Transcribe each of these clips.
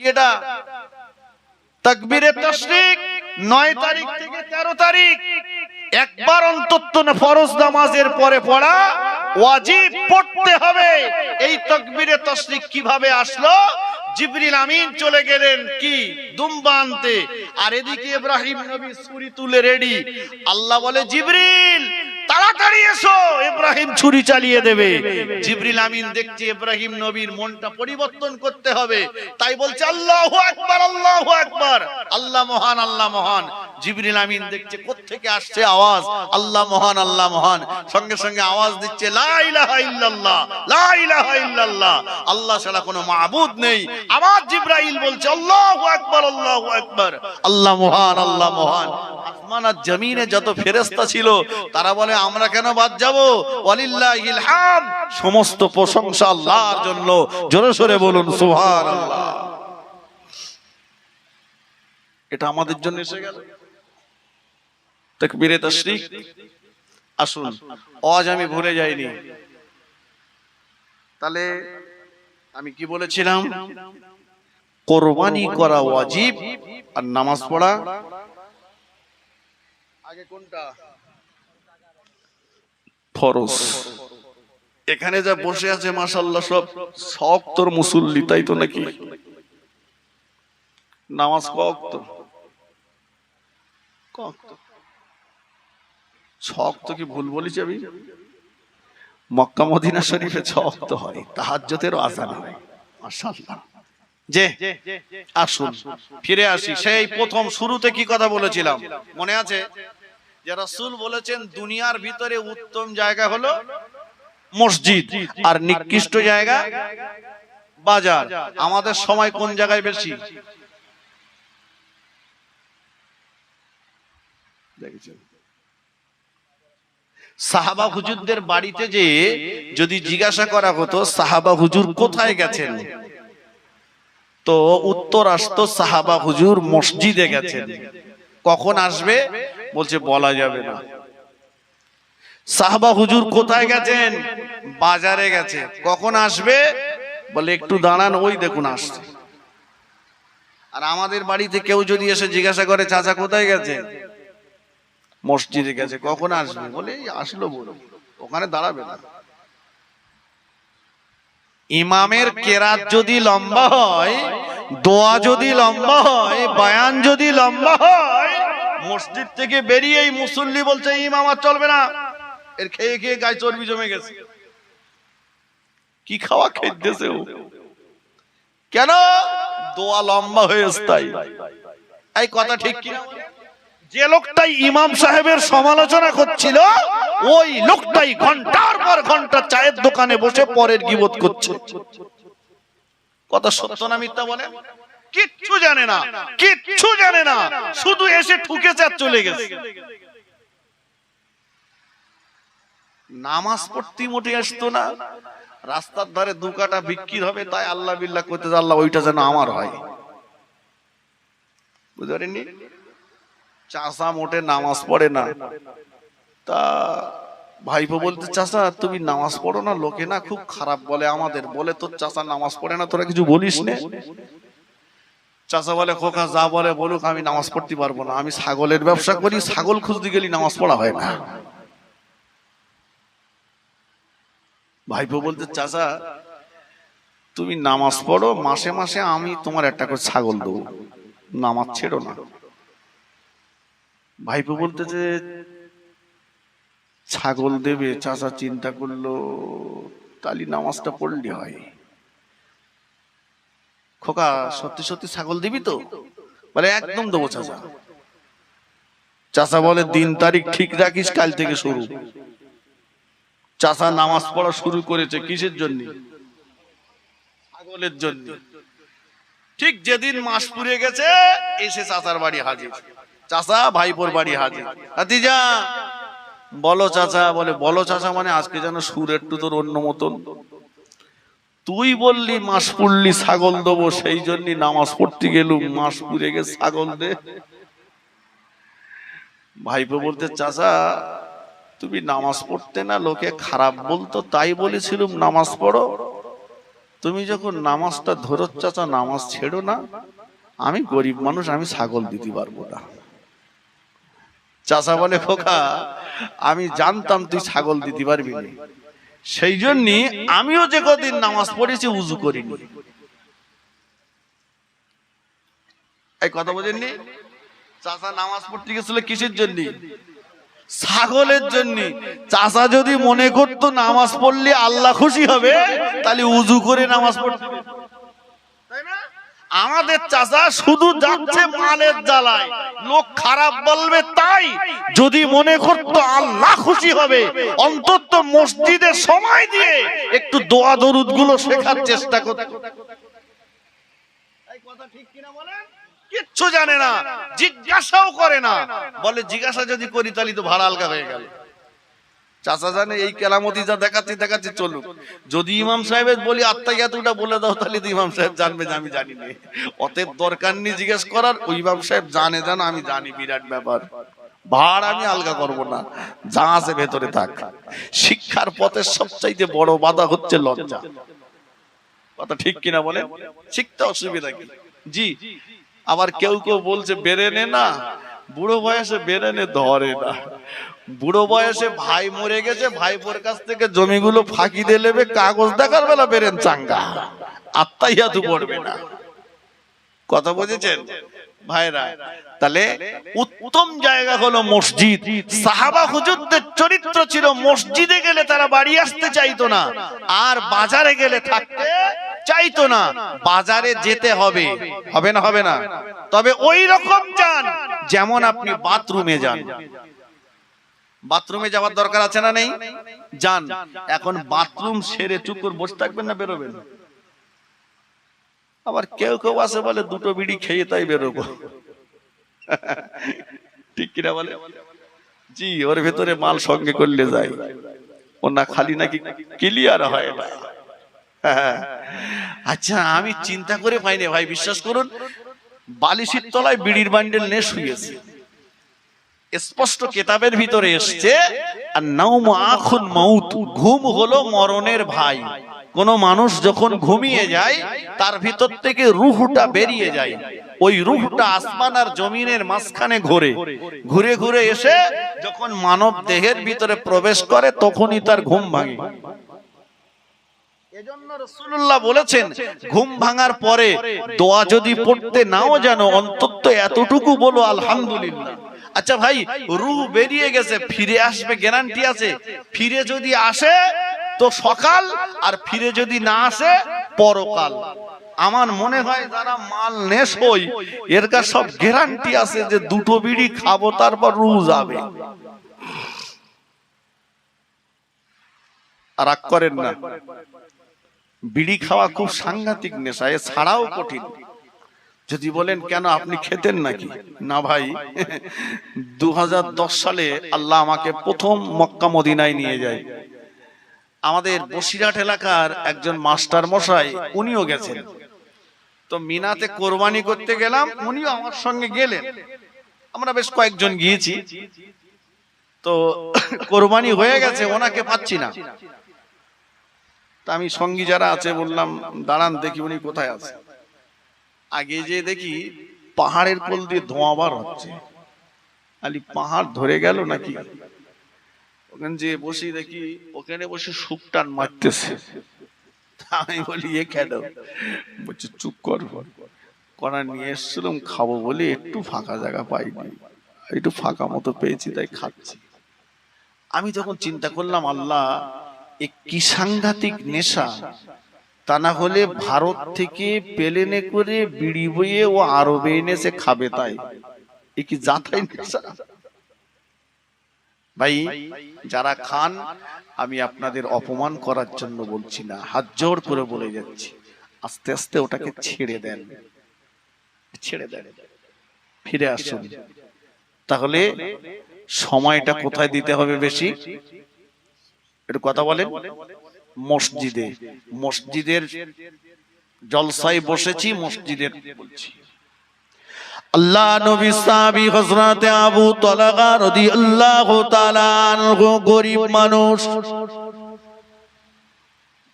এটা? তাশরিক তারিখ থেকে তেরো তারিখ। একবার অন্তত ফরজ নামাজের পরে পড়া ওয়াজিব পড়তে হবে। এই তাকবীরে তাশরিক কীভাবে আসলো? জিবরিল আমিন চলে গেলেন কি? দুম্বা আর এদিকে ইব্রাহিম নবী ছুরি তুলে রেডি। আল্লাহ বলে, জিবরিল তাড়াতাড়ি এসো, ইব্রাহিম ছুরি চালিয়ে দেবে। জিবরিল আমিন দেখছে ইব্রাহিম নবীর মনটা পরিবর্তন করতে হবে। তাই বলছে, আল্লাহু আকবার আল্লাহু আকবার। আল্লাহ মহান আল্লাহ মহান। জিবরিল আমিন দেখছে, কোত্থেকে আসছে আওয়াজ? আল্লাহ মহান আল্লাহ মহান। সঙ্গে সঙ্গে আওয়াজ দিচ্ছে, লা ইলাহা ইল্লাল্লাহ, লা ইলাহা ইল্লাল্লাহ। আল্লাহ ছাড়া কোনো মাবুদ নেই। আবার জিবরাইল বলছে, আল্লাহু আকবার আল্লাহু আকবার। আল্লাহ মহান আল্লাহ মহান। আসমান আর জমিনে যত ফেরেশতা ছিল, তারা বলে আমরা কেন বাদ যাব? সমস্ত প্রশংসা আল্লাহর জন্য। জোরে সোরে বলুন, সুবহানাল্লাহ। এটা আমাদের জন্য এসে গেল। তাকবীরে তাশরিক। আসুন আজ আমি ভুলে যাইনি। তাহলে আমি কি বলেছিলাম? কোরবানি করা ওয়াজিব আর নামাজ পড়া। আগে কোনটা? ফরজ। এখানে যা বসে আছে মাশাল্লাহ সব সব তোর মুসল্লি, তাই তো নাকি? নামাজ কক্ত কি ভুল বলেছি আমি? মক্কা মদিনা শরীফে ছক তো হয় তাহাজ্জতেরও আজান যে, আসুন, ফিরে আসি। সেই প্রথম শুরুতে কি কথা বলেছিলাম? মনে আছে? যে রাসূল বলেছেন দুনিয়ার ভিতরে উত্তম জায়গা হলো মসজিদ আর নিকৃষ্ট জায়গা বাজার। আমাদের সময় কোন জায়গায় বেশি? সাহাবা হুজুরদের বাড়িতে যে যদি জিজ্ঞাসা করা হতো সাহাবা হুজুর কোথায় গেছেন? তো উত্তর আসতো সাহাবা হুজুর মসজিদে গেছেন। কখন আসবে? বলছে, বলা যাবে না। সাহাবা হুজুর কোথায় গেছেন? বাজারে গেছে। কখন আসবে? বলে, একটু দাঁড়ান, ওই দেখুন, আসছে। আর আমাদের বাড়িতে কেউ যদি এসে জিজ্ঞাসা করে, চাচা কোথায় গেছে মসজিদে গেছে, কখন আসবে? বলে আসলো বলো। ওখানে দাঁড়াবে না। ইমামের কেরাত যদি লম্বা হয়, দোয়া যদি লম্বা হয়, বায়ান যদি লম্বা হয় মসজিদ থেকে বেরিয়ে মুসল্লি বলছে, ইমাম আর চলবে না। এর খেয়ে খেয়ে গায়ে চর্বি জমে গেছে। কি খাওয়া খেতেছে ও? কেন? দোয়া লম্বা হয়েছে তাই। এই কথা ঠিক কি? যে লোকটাই ইমাম সাহেবের সমালোচনা করছিল, ওই লোকটাই ঘণ্টার পর ঘণ্টা চায়ের দোকানে বসে পরের গিবত করছে। কথা সত্য না মিথ্যা বলে? কিচ্ছু জানে না। কিচ্ছু জানে না। শুধু এসে ঠুকেছে আর চলে গেছে। নামাজ পড়তে মোটে আসতো না। রাস্তার ধারে দু কাটা বিক্রি হবে, তাই আল্লাহ বিল্লাহ করতে আল্লাহ, ওইটা যেন আমার হয়। বুঝতে পারেননি চাষা মোটে নামাজ পড়ে না। তা ভাইপো বলতে চাষা তুমি নামাজ পড়ো না, লোকে না খুব খারাপ বলে আমাদের। বলে তোর চাষা নামাজ পড়ে না, তোরা কিছু বলিস নে। চাষা বলে, খোকা যা বলে বলুক, আমি নামাজ পড়তে পারব না। আমি ছাগলের ব্যবসা করি, ছাগল খুঁজতে গেলে নামাজ পড়া হয় না। ভাইপো বলতে, চাচা, তুমি নামাজ পড়ো, মাসে মাসে আমি তোমার একটা করে ছাগল দেবো। নামাজ ছেড়ো না। ভাইপো বলতে যে, ছাগল দেবে, চাচা চিন্তা করল তালি নামাজটা পড়লি হয়। খোকা, সত্যি সত্যি ছাগল দিবি তো? বলে একদম দেবো চাচা। চাচা বলে, দিন তারিখ ঠিক রাখিস, কাল থেকে শুরু। চাচা নামাজ পড়া শুরু করেছে কিসের জন্য? ছাগলের জন্য। ঠিক যেদিন মাস পুড়ে গেছে, এসে চাচার বাড়ি হাজির। চাচা, ভাইপোর বাড়ি হাজির। হাতিজা বলো চাচা, বলে, বলো চাচা মানে আজকে যেন সুর একটু তোর অন্য মতন। তুই বললি মাস পড়লি ছাগল দেবো, সেই জন্য নামাজ পড়তে গেলুম, মাস পুড়ে গে ছাগল দে। ভাইপো বলতে, চাচা, তুমি নামাজ পড়তে না, লোকে খারাপ বলতো, তাই বলেছিলুম নামাজ পড়ো। তুমি যখন নামাজটা ধরো, চাচা, নামাজ ছেড়ো না, আমি গরিব মানুষ, আমি ছাগল দিতে পারব না। চাচা বলে খোকা আমি জানতাম তুই ছাগল দিতে পারবি না। সেই জন্য আমিও যে কদিন নামাজ পড়েছি উজু করিনি। এই কথা বোঝেননি? চাষা নামাজ পড়তে গেছিল কিসের জন্য? ছাগলের জন্য। চাষা যদি মনে করতো নামাজ পড়লে আল্লাহ খুশি হবে তাহলে উজু করে নামাজ পড়তে? আমাদের চাচা শুধু যাচ্ছে মালের জ্বালায়। লোক খারাপ বলবে তাই। যদি মনে করতো আল্লাহ খুশি হবে, অন্তত মসজিদে সময় দিয়ে একটু দোয়া দরুদগুলো শেখার চেষ্টা করতো? কিচ্ছু জানে না, জিজ্ঞাসাও করে না। বলে, জিজ্ঞাসা যদি করি তাহলে তো ভাড়া আলগা হয়ে গেল। চাচা জানে এই কেরামতি যা দেখাচ্ছি দেখাচ্ছি, চলুক। যদি ইমাম সাহেবের বলি আত্মাইয়াতুটা বলে দাও, তাহলে ইমাম সাহেব জানবে যে আমি জানি না। অতএব দরকার নেই জিজ্ঞেস করার ওই ইমাম সাহেব জানে, জানো, আমি জানি, বিরাট ব্যাপার। ভাড় আমি আলগা করব না, যা আছে ভেতরে থাক। শিক্ষার পথের সবচাইতে বড় বাধা হচ্ছে লজ্জা। কথা ঠিক কিনা বলে শিখতে অসুবিধা কি? জি। আবার কেউ কেউ বলছে বেরেনে না বুড়ো বয়সে বেরেনে ধরে না। বুড়ো বয়সে ভাই মরে গেছে, ভাইপোর কাছ থেকে জমিগুলো ফাঁকি দিয়ে নেবে কাগজ দেখার বেলা বেরেন চাঙ্গা। আত্মাইয়া তু পড়বে না। কথা বুঝেছেন? ভাইরা, তাহলে উত্তম জায়গা হলো মসজিদ। সাহাবা হুজুরদের চরিত্র ছিল, মসজিদে গেলে তারা বাড়ি আসতে চাইতো না, আর বাজারে গেলে থাকতে চাইতো না। বাজারে যেতে হবে। হবে না হবে না। তবে ওই রকম যান যেমন আপনি বাথরুমে যান। বাথরুমে যাওয়ার দরকার আছে না নেই? যান। এখন বাথরুম সেরে চুপ করে বসে থাকবেন না বেরোবেন? আবার কেউ কেউ আছে বলে দুটো বিড়ি খেয়ে তাই বেরোবো। ঠিক কিনা বলে? জি ওর ভেতরে মাল সঙ্গে করলে যায়। ও না খালি নাকি ক্লিয়ার হয় না হ্যাঁ। আচ্ছা আমি চিন্তা করে পাইনি ভাই বিশ্বাস করুন বালিশির তলায় বিড়ির বান্ডেল নে শুয়েছে। স্পষ্ট কেতাবের ভিতরে এসছে আর নাউম আখুন মাউত ঘুম হলো মরণের ভাই। কোন মানুষ যখন ঘুমিয়ে যায় তার ভিতর থেকে রুহটা বেরিয়ে যায়। ওই রুহটা আসমান আর জমিনের মাঝখানে ঘুরে। ঘুরে। ঘুরে এসে যখন মানব দেহের ভিতরে প্রবেশ করে তখনই তার ঘুম ভাঙে। এজন্য বলেছেন ঘুম ভাঙার পরে দোয়া যদি পড়তে নাও জানো অন্তত এতটুকু বলো আলহামদুলিল্লাহ। আচ্ছা ভাই রুহ বেরিয়ে গেছে ফিরে আসবে গ্যারান্টি আছে। ফিরে যদি আসে তো সকাল আর ফিরে যদি না আসে পরকাল। আমার মনে হয় যারা মাল নেশ হই এর কাছে সব গ্যারান্টি আছে যে দুটো বিড়ি খাব তারপর রুহ যাবে। আর রাগ করেন না। বিড়ি খাওয়া খুব সাংঘাতিক নেশা এ ছাড়াও কঠিন। যদি বলেন, কেন আপনি খেতেন নাকি? না ভাই দু হাজার দশ সালে আল্লাহ আমাকে প্রথম মক্কা মদিনায় নিয়ে যায়। আমাদের বসিরহাট এলাকার একজন মাস্টার মশাই, উনিও গেছেন। তো মিনাতে কোরবানি করতে গেলাম, উনিও আমার সঙ্গে গেলেন। আমরা বেশ কয়েকজন গিয়েছি। তো কোরবানি হয়ে গেছে, ওনাকে পাচ্ছি না। তা আমি সঙ্গী যারা আছে বললাম, দাঁড়ান দেখি উনি কোথায় আছে। আগে যে দেখি পাহাড়ের কোল দিয়ে ধোঁয়া বার হচ্ছে। আলি পাহাড় ধরে গেল নাকি? ওখানে যে বসি দেখি, ওখানে বসে সুপটান মারতেছে। আমি বলি, এ কেন? বলছে, চুপ কর করা নিয়ে এসছিলাম, খাব বলে একটু ফাঁকা জায়গা পাইনি। একটু ফাঁকা মতো পেয়েছি, তাই খাচ্ছি। আমি যখন চিন্তা করলাম, আল্লাহ কি সাংঘাতিক নেশা। তা না হলে ভারত থেকে পেলেনে করে বিড়ি বইয়ে ও আরবে এনেছে খাবে তাই। এ কি নেশা? ভাই, যারা খান, আমি আপনাদের অপমান করার জন্য বলছি না, হাত জোর করে বলে যাচ্ছি। আস্তে আস্তে ওটাকে ছেড়ে দেন। ছেড়ে দেন। ফিরে আসুন। তাহলে সময়টা কোথায় দিতে হবে বেশি? একটু কথা বলেন। মসজিদে। মসজিদের জলসায় বসেছি মসজিদের বলছি। আল্লাহ নবী সাহাবী হযরত আবু তালহা রাদিয়াল্লাহু তাআলা আনহু, গরিব মানুষ।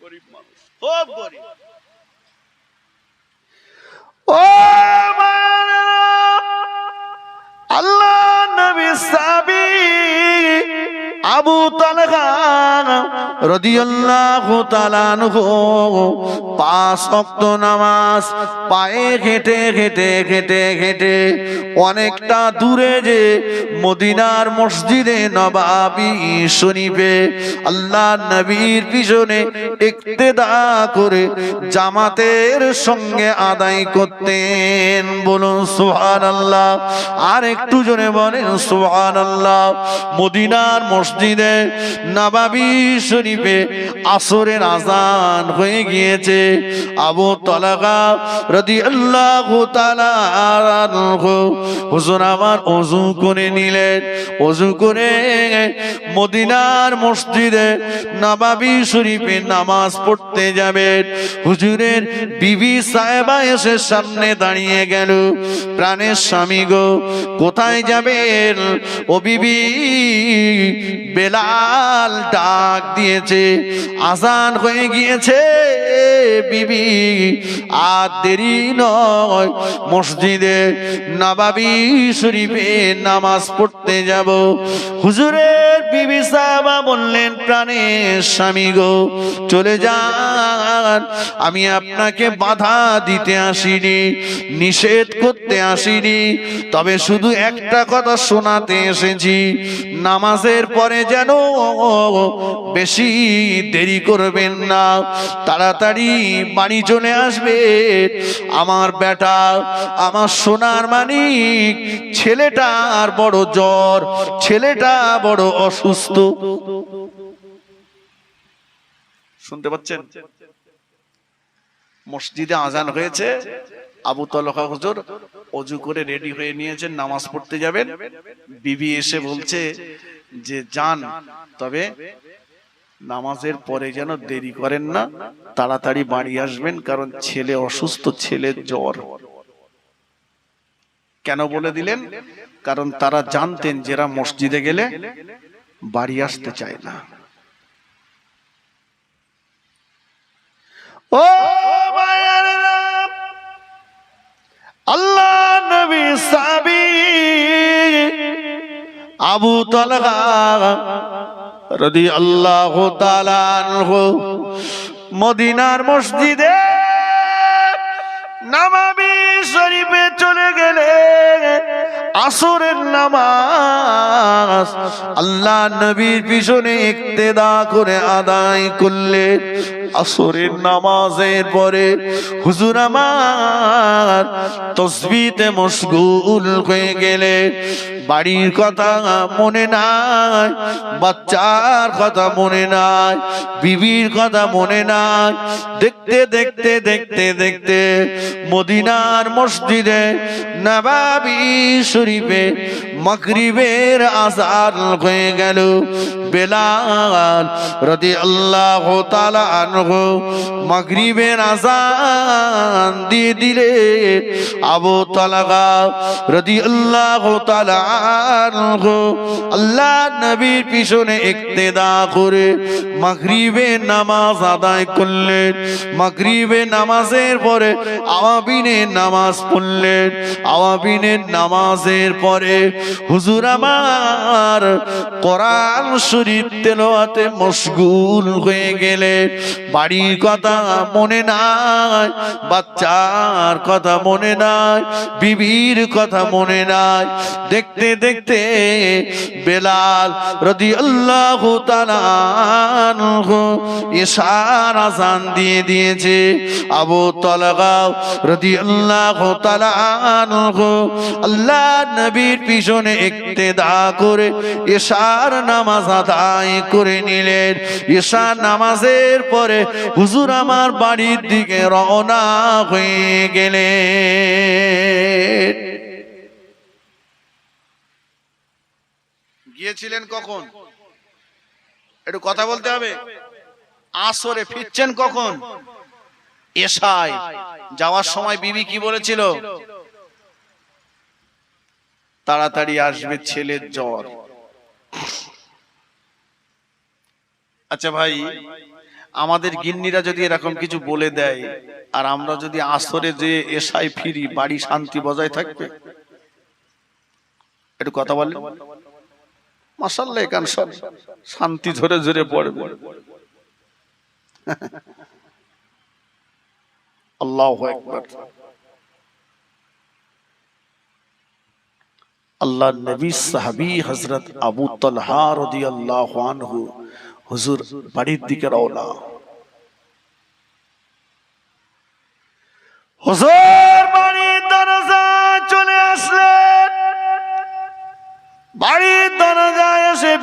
গরিব মানুষ। খুব গরিব। ও আল্লাহ নবী সাবি আবু নামাজ, পায়ে হেঁটে হেঁটে হেঁটে হেঁটে অনেকটা দূরে যে মদিনার মসজিদে নবাবি শরীফে আল্লাহ নবীর পিছনে ইক্তেদা করে জামাতের সঙ্গে আদায় করতেন। বলুন, সুবহানাল্লাহ। আর একটু জনে বলেন, সুবহানাল্লাহ। মদিনার মসজিদে নবাবি শরীফে আসরের আজান হয়ে গিয়েছে। আবু তলাকা তাআলা আনহু হুজুর আমার ওযু করে নিলেন। ওযু করে মদিনার মসজিদে নবাবি শরীফে নামাজ পড়তে যাবেন। হুজুরের বিবি সাহেবা এসে সামনে দাঁড়িয়ে গেল। প্রাণের স্বামী গো, কোথায় যাবেন? ও বিবি বেলাল ডাক দিয়েছে, আজান হয়ে গিয়েছে, বিবি, আর দেরি নয়, মসজিদে নবাবি শরীফে নামাজ পড়তে যাব। হুজুরের বিবি সাহেবা বললেন প্রাণের স্বামী গো, চলে যান। আমি আপনাকে বাধা দিতে আসিনি, নিষেধ করতে আসিনি, তবে শুধু একটা কথা শোনাতে এসেছি। নামাজের পরে যেন বেশি দেরি করবেন না। তাড়াতাড়ি বাড়ি চলে আসবে। আমার বেটা, আমার সোনার মানিক ছেলেটার বড় জ্বর, ছেলেটা বড় অসুস্থ। শুনতে পাচ্ছেন? মসজিদে আজান হয়েছে। আবু তলকা হুজুর অজু করে রেডি হয়ে নিয়েছেন নামাজ পড়তে যাবেন। বিবি এসে বলছে যে যান তবে নামাজের পরে যেন দেরি করেন না তাড়াতাড়ি বাড়ি আসবেন কারণ ছেলে অসুস্থ ছেলের জ্বর। কেন বলে দিলেন? কারণ তারা জানতেন যারা মসজিদে গেলে বাড়ি আসতে চায় না। ও মায়েরা, আল্লাহ নবী সাবি আবু তালহা রদি আল্লাহ মদিনার মসজিদে নামাবি শরীফে চলে গেলে আসরের নামাজ আল্লাহ নবীর পিছনে ইক্তেদা করে আদায় করলে আসরের নামাজের পরে হুজুর আমার তসবিতে মশগুল হয়ে গেলে বাড়ির কথা মনে নাই বাচ্চার কথা মনে নাই বিবির কথা মনে নাই। দেখতে দেখতে দেখতে দেখতে মদিনার মসজিদে নবাবি শরীফে মাগরিবের আজান হয়ে গেল। বেলাল রদি আল্লাহ আনহু মাগরিবের আজান দিয়ে দিলে আবু তালাগা রদি আল্লাহ তাআলা আল্লাহ নবীর পিছনে ইক্তেদা করে মাগরিবের নামাজ আদায় করলেন মাগরিবের নামাজের পরে আওয়াবিনের নামাজ পড়লেন আওয়াবিনের নামাজের পরে হুজুর আমার কোরআন শরীফ তেলাওয়াতে মশগুল হয়ে গেলে, বাড়ির কথা মনে নাই, বাচ্চার কথা মনে নাই, বিবির কথা মনে নাই, দেখতে দেখতে বেলাল রদি আল্লাহ ইশার আজান দিয়ে দিয়েছে। আবু তলগাও রদি আল্লাহ আল্লাহ নবীর পিছনে ইক্তেদা করে ইশার নামাজ আদায় করে নিলেন। ইশার নামাজের পরে হুজুর আমার বাড়ির দিকে রওনা হয়ে গেলেন। গিয়েছিলেন কখন? একটু কথা বলতে হবে। আসরে ফিরছেন কখন? এসায়। যাওয়ার সময় বিবি কি বলেছিল? তাড়াতাড়ি আসবে ছেলের জ্বর। আচ্ছা ভাই, আমাদের গিন্নিরা যদি এরকম কিছু বলে দেয়, আর আমরা যদি আসরে যে এসাই ফিরি, বাড়ি শান্তি বজায় থাকবে? একটু কথা বলেন। মাসাল্লাহ এখান সব শান্তি ধরে ধরে পড়বে আল্লাহ একবার আল্লাহ নবী সাহাবী হযরত আবু তালহা রাদিয়াল্লাহু আনহু, হুজুর বাড়ির দিকে রওনা। হুজুর!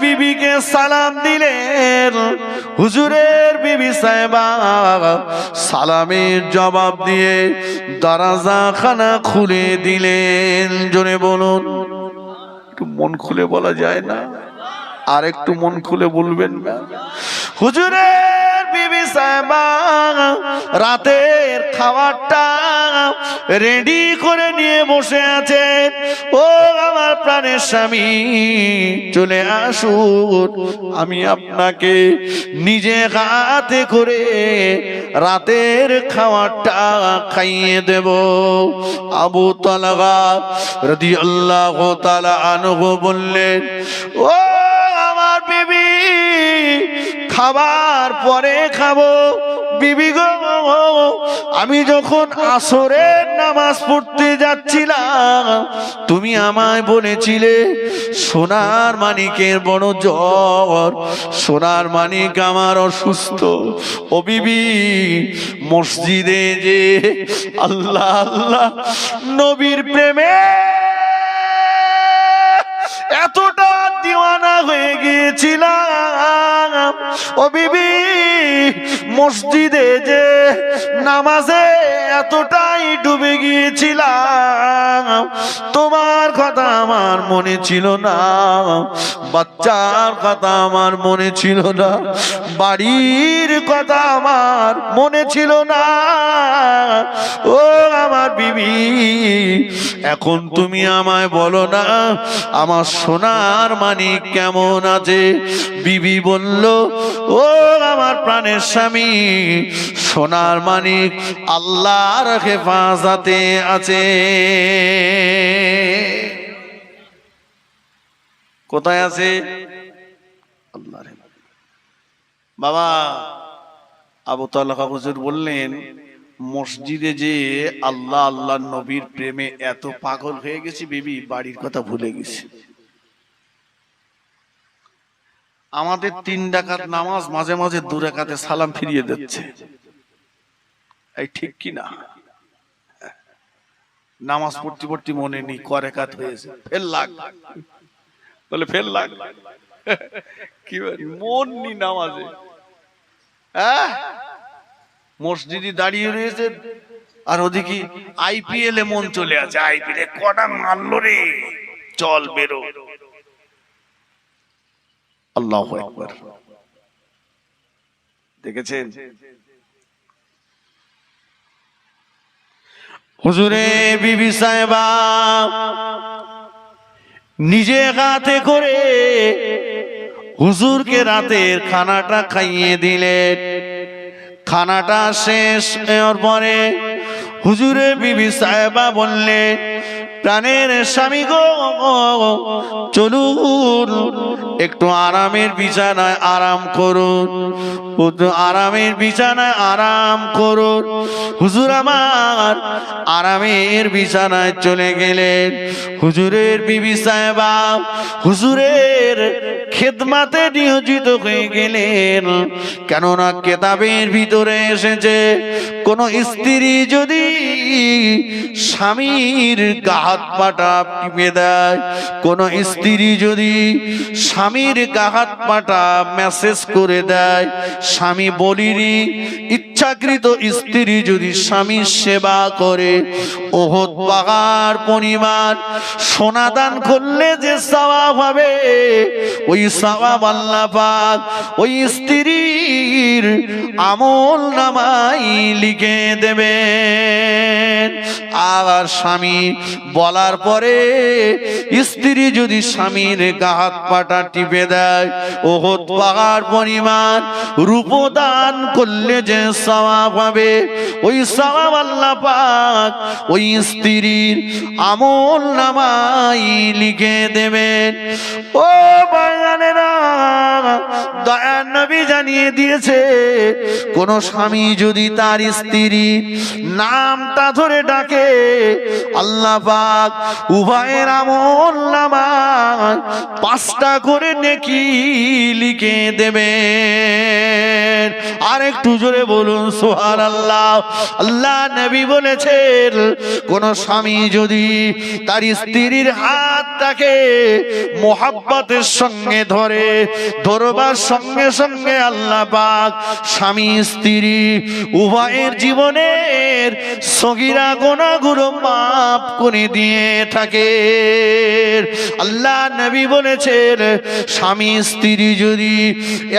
বিবিকে সালাম দিলেন। হুজুরের বিবি সাহেবা, সালামের জবাব দিয়ে দরজা খানা খুলে দিলেন। জোরে বলুন। একটু মন খুলে বলা যায় না? আর একটু মন খুলে বলবেন হুজুরের সাহেবা, রাতের খাবারটা রেডি করে নিয়ে বসে আছেন। ও আমার প্রাণের স্বামী, চলে আসুন। আমি আপনাকে নিজে হাতে করে রাতের খাবারটা খাইয়ে দেব। আবু তালাগা রদি আল্লাহ তালা আনহু বললেন, ও খাবার পরে খাব। বিবি আমি যখন আসরের নামাজ পড়তে যাচ্ছিলাম, তুমি আমায় বলেছিলে, সোনার মানিকের বড় জ্বর, সোনার মানিক আমার অসুস্থ। ও বিবি, মসজিদে যে আল্লাহ আল্লাহ, নবীর প্রেমে এতটা দিওয়ানা হয়ে গিয়েছিলাম। ও বিবি মসজিদে যে নামাজে এতটাই ডুবে গিয়েছিলাম তোমার কথা আমার মনে ছিল না। বাচ্চার কথা আমার মনে ছিল না। বাড়ির কথা আমার মনে ছিল না। ও আমার বিবি, এখন তুমি আমায় বলো না, আমার সোনার মানিক কেমন আছে? বিবি বলল, ও আমার প্রাণের স্বামী, সোনার মানিক আল্লাহর হেফাজতে আছে। কোথায় আছে? বাবা, আবু তাল্লাহ হুজুর বললেন, মসজিদে যে আল্লাহ আল্লাহ নবীর প্রেমে এত পাগল হয়ে গেছি বিবি, বাড়ির কথা ভুলে গেছি। আমাদের তিন ডাকাত নামাজ মাঝে মাঝে দু ডাকাতে সালাম ফিরিয়ে দিচ্ছে। এই ঠিক কি না নামাজ পড়তে পড়তে মনে নেই করে কাত হয়েছে। ফেল লাগ। বলে ফেল লাগ। কি মন নি নামাজে। হ্যাঁ? মসজিদে দাঁড়িয়ে রয়েছে, আর ওদিকে আইপিএল এ মন চলে আছে। আইপিএল এ কটা মারলো রে? চল বেরো। আল্লাহ একবার দেখেছেন? হুজুরে বিবি সাহেবা, নিজে হাতে করে হুজুরকে রাতের খানাটা খাইয়ে দিলেন। খানাটা শেষ পরে হুজুরে বিবি সাহেবা বললেন প্রাণের স্বামী গো, চলুন। একটু আরামের বিছানায় আরাম করুন। আরামের বিছানায় আরাম করুন। হুজুর আমার, আরামের বিছানায় চলে গেলেন। হুজুরের বিবি সাহেবা, হুজুরের খেদমাতে নিয়োজিত হয়ে গেলেন। কেননা কেতাবের ভিতরে এসেছে, কোন স্ত্রী যদি স্বামীর গাহাত পাটা টিপে দেয়। কোন স্ত্রী যদি স্বামীর গা হাত পাটা মেসেজ করে দেয়, স্বামী বলিনি ইচ্ছাকৃত স্ত্রী যদি স্বামীর সেবা করে, ওহত পাহাড় পরিমাণ সোনাদান করলে যে সওয়াব হবে, ওই সওয়াব আল্লাহ পাক ওই স্ত্রীর আমল নামাই লিখে দেবেন। আর স্বামী বলার পরে স্ত্রী যদি স্বামীর গা হাত পাটা টিপে দেয়, ওহত পাহাড় পরিমাণ রূপদান করলে যে সওয়াব হবে। ওই সওয়াব আল্লাহ পাক ওই স্ত্রীর আমল নামাই লিখে দেবেন। ও বাগানেরা দয়ার নবী জানিয়ে দিয়েছে, কোন স্বামী যদি তার স্ত্রী নামটা ধরে ডাকে, আল্লাহ পাক উভয়ের আমল নামায় পাঁচটা করে নেকি লিখে দেবেন। আর একটু জোরে বলুন সোহার আল্লাহ আল্লাহ নবী বলেছেন, কোন স্বামী যদি তার স্ত্রীর হাত হাতটাকে মোহাব্বতের সঙ্গে ধরে, ধরবার সঙ্গে সঙ্গে আল্লাহ পাক স্বামী, স্ত্রী উভয়ের জীবনের সগিরা গোনাগুলো মাফ করে দিয়ে থাকে। আল্লাহ নবী বলেছেন, স্বামী, স্ত্রী যদি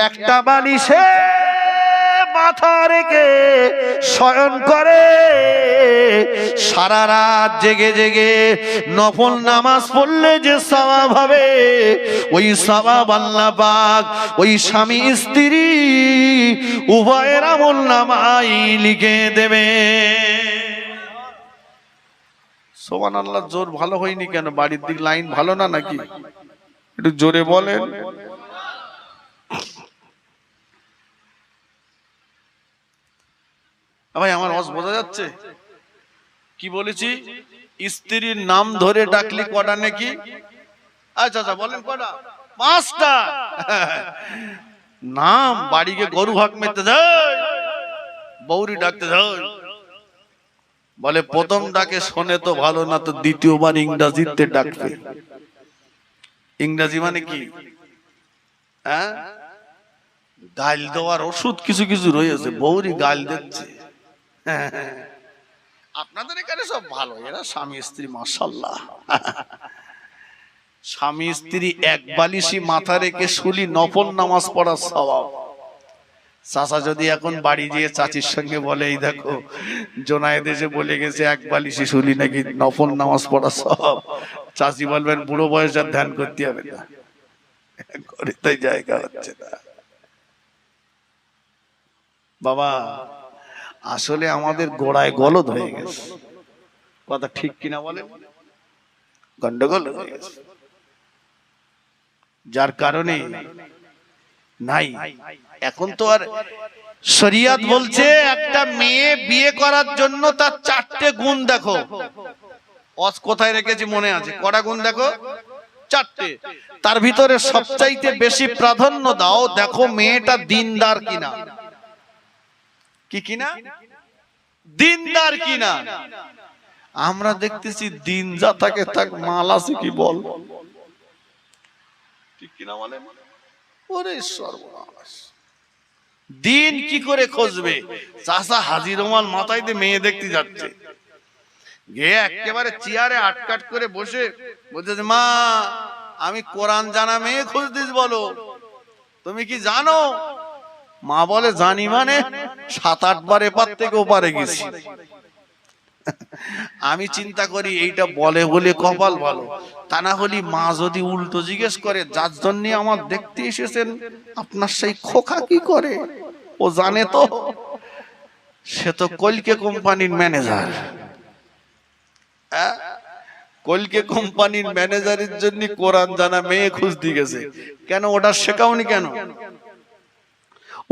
একটা বালিশে মাথা রেখে শয়ন করে। সারা রাত জেগে জেগে নফল নামাজ পড়লে যে সওয়াব হবে, ওই সওয়াব আল্লাহ পাক ওই স্বামী স্ত্রী উভয়ের আমল নামাই লিখে দেবে। সোমান আল্লাহ জোর ভালো হয়নি কেন? বাড়ির দিক লাইন ভালো না নাকি? একটু জোরে বলেন। ভাই, আমার অস বোঝা যাচ্ছে? কি বলেছি? স্ত্রীর নাম ধরে ডাকলি কটা নাকি? আচ্ছা আচ্ছা বলেন কটা? পাঁচটা। নাম, বাড়িকে গরু হাক মেতে বৌরি ডাকতে বলে, প্রথম ডাকে শোনে তো ভালো, না তো দ্বিতীয়বার ইংরাজিতে ডাকবে। ইংরাজি মানে কি? হ্যাঁ? গাল দেওয়ার ওষুধ কিছু কিছু রয়েছে বৌরি গাল দিচ্ছে আপনাদের এখানে সব ভালো, এরা স্বামী, স্ত্রী মাসাল্লাহ স্বামী, স্ত্রী, এক বালিশি মাথা রেখে শুলি, নফল নামাজ পড়ার স্বভাব। চাচা যদি এখন বাড়ি গিয়ে চাচির সঙ্গে বলে, এই দেখো, জোনায়েদ এসে বলে গেছে, এক বালিশি শুলি নাকি নফল নামাজ পড়ার স্বভাব। চাচি বলবেন, বুড়ো বয়স আর ধ্যান করতে হবে না। ঘরে তাই জায়গা হচ্ছে না। বাবা আসলে আমাদের গোড়ায় গলদ হয়ে গেছে। কথা ঠিক কিনা বলেন? গন্ডগোল যার কারণে নাই। এখন তো আর শরিয়াত বলছে, একটা মেয়ে বিয়ে করার জন্য তার চারটে গুণ দেখো। অস কোথায় রেখেছি মনে আছে? কটা গুণ দেখো? চারটে। তার ভিতরে সবচাইতে বেশি প্রাধান্য দাও, দেখো মেয়েটা দিনদার কিনা। কি কিনা দিনদার কিনা আমরা দেখতেছি দিন যা থাকে থাক মাল আছে কি বল? ঠিক কিনা বলেন ওরে সর্বনাশ। দিন কি করে খুঁজবে চাষা হাজির রোমাল মাথায় দিয়ে মেয়ে দেখতে যাচ্ছে। গিয়ে একেবারে চেয়ারে আটকাট করে বসে বলছে যে, মা আমি কোরআন জানা মেয়ে খুঁজতিস বলো। তুমি কি জানো মা বলে, জানি মানে সাত, আট বার এপার থেকে ওপারে গেছি। আমি চিন্তা করি, এইটা বলে বলে কপাল ভালো। তা না হলে মা যদি উল্টো জিজ্ঞেস করে, যার জন্য আমার দেখতে এসেছেন, আপনার সেই খোকা কি করে? ও জানে তো। সে তো কলকে কোম্পানির ম্যানেজার। কলকে কোম্পানির ম্যানেজারের জন্য কোরআন জানা মেয়ে খুঁজতে গেছে। কেন, ওটা শেখাওনি কেন?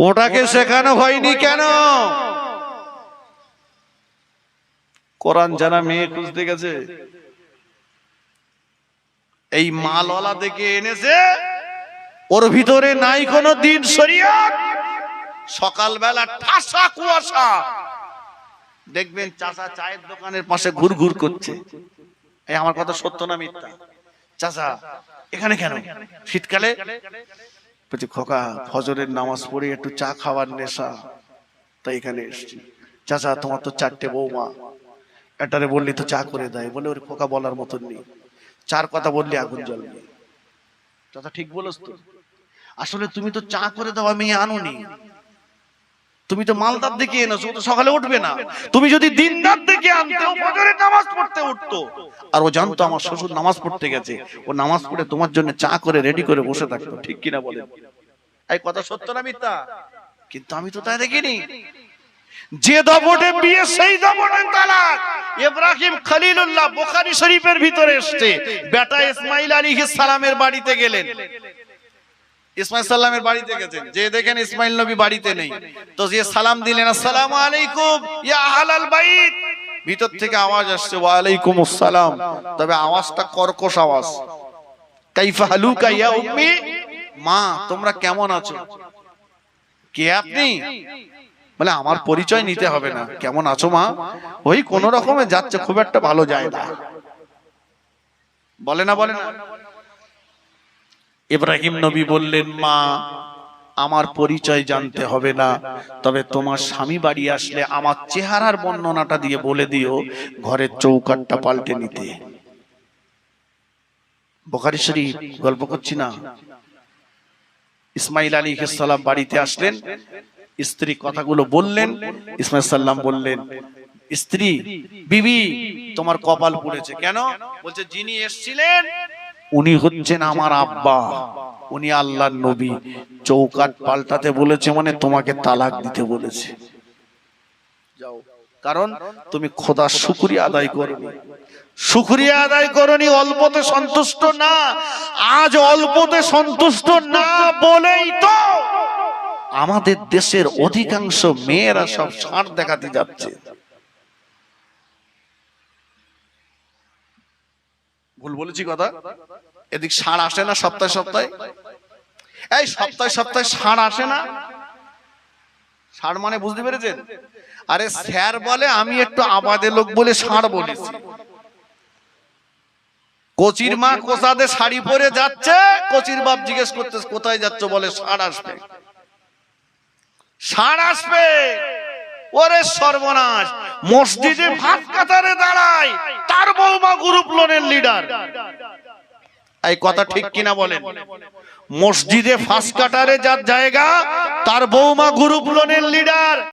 ওটাকে শেখানো হয়নি কেন? কোরআন জানা মেয়ে খুঁজতে গেছে। এই মালওয়ালা থেকে এনেছে? ওর ভিতরে নাই কোনো দিন শরিয়ত? সকালবেলা ঠাসা কুয়াশা। দেখবেন চাচা চায়ের দোকানের পাশে ঘুর ঘুর করছে। এই আমার কথা সত্য না মিথ্যা? চাচা এখানে কেন? শীতকালে? বলছি, খোকা, ফজরের নামাজ পড়ে একটু চা খাওয়ার নেশা। তাই এখানে এসছি। চাচা, তোমার তো চারটে বৌমা। এটারে বললি, তো চা করে দেয় বলে, ওর খোকা, বলার মতন নেই। চার কথা বললি, আগুন জ্বলবে। চাচা, ঠিক বলস তো। আসলে তুমি তো চা করে দেওয়া মেয়ে আনোনি। তুমি তো মালদার দিকে এনেছো তো সকালে উঠবে না। তুমি যদি দিনদার দিকে আনতে ফজরের নামাজ পড়তে উঠতো, আর ও জানতো আমার শ্বশুর নামাজ পড়তে গেছে, ও নামাজ পড়ে তোমার জন্য চা করে রেডি করে বসে থাকতো, ঠিক কিনা বলেন? এই কথা সত্য না মিথ্যা? কিন্তু আমি তো তাই দেখিনি। যে দবটে বিয়ে, সেই দবটে তালাক। ইব্রাহিম খলিলুল্লাহ বুখারী শরীফের ভিতরে এসেছে। বেটা ইসমাইল আলাইহিস সালামের বাড়িতে গেলেন। ইসমাইল সাল্লামের বাড়িতে গেছেন। যে দেখেন ইসমাইল নবী বাড়িতে নেই। তো যে সালাম দিলেন, আসসালামু আলাইকুম, ইয়া আহলাল বাইত। ভিতর থেকে আওয়াজ আসছে ওয়া আলাইকুম আসসালাম। তবে আওয়াজটা কর্কশ আওয়াজ। কাইফা হালুকা ইয়া উম্মি? মা, তোমরা কেমন আছো? কে আপনি? বলে, আমার পরিচয় নিতে হবে না। কেমন আছো, মা? ওই কোন রকমে যাচ্ছে, খুব একটা ভালো যায় না বলে না বলে না। ইব্রাহিম নবী বললেন, মা, আমার পরিচয় জানতে হবে না। তবে তোমার স্বামী বাড়ি আসলে আমার চেহারার বর্ণনাটা দিয়ে বলে দিও ঘরের চৌকাটটা পাল্টে নিতে। বোখারি শরীফ গল্প করছি না। ইসমাইল আলী সালাম বাড়িতে আসলেন, স্ত্রী কথাগুলো বললেন, ইসমাইল সাল্লাম বললেন, স্ত্রী, বিবি, তোমার কপাল পড়েছে। কেন? বলছে, যিনি এসছিলেন উনি হচ্ছেন আমার আব্বা। উনি আল্লাহর নবী। চৌকাট পাল্টাতে বলেছে মানে তোমাকে তালাক দিতে বলেছে। যাও। কারণ তুমি খোদার শুকরিয়া আদায় করবে শুকরিয়া আদায় করনি, অল্পতে সন্তুষ্ট না। আজ অল্পতে সন্তুষ্ট না বলেই তো আমাদের দেশের অধিকাংশ মেয়েরা সব সার দেখাতে যাচ্ছে। ভুল বলেছি কথা? এদিক ষাঁড় আসে না সপ্তাহে সপ্তাহে? এই সপ্তাহে সপ্তাহে ষাঁড় আসে না? ষাঁড় মানে বুঝতে পেরেছেন? আরে স্যার বলে, আমি একটু আবাদে লোক বলে ষাঁড় বলেছি। কচির মা কোসাদে শাড়ি পরে যাচ্ছে, কচির বাপ জিজ্ঞেস করতে কোথায় যাচ্ছ বলে ষাঁড় আসবে? ষাঁড় আসবে! ওরে সর্বনাশ মসজিদে ভাত কাতারে দাঁড়ায় তার বৌমা গ্রুপ লোনের লিডার এই কথা ঠিক কিনা বলেন? মসজিদে ফাঁস কাটারে যার জায়গা তার বৌমা গ্রুপ লোনের লিডার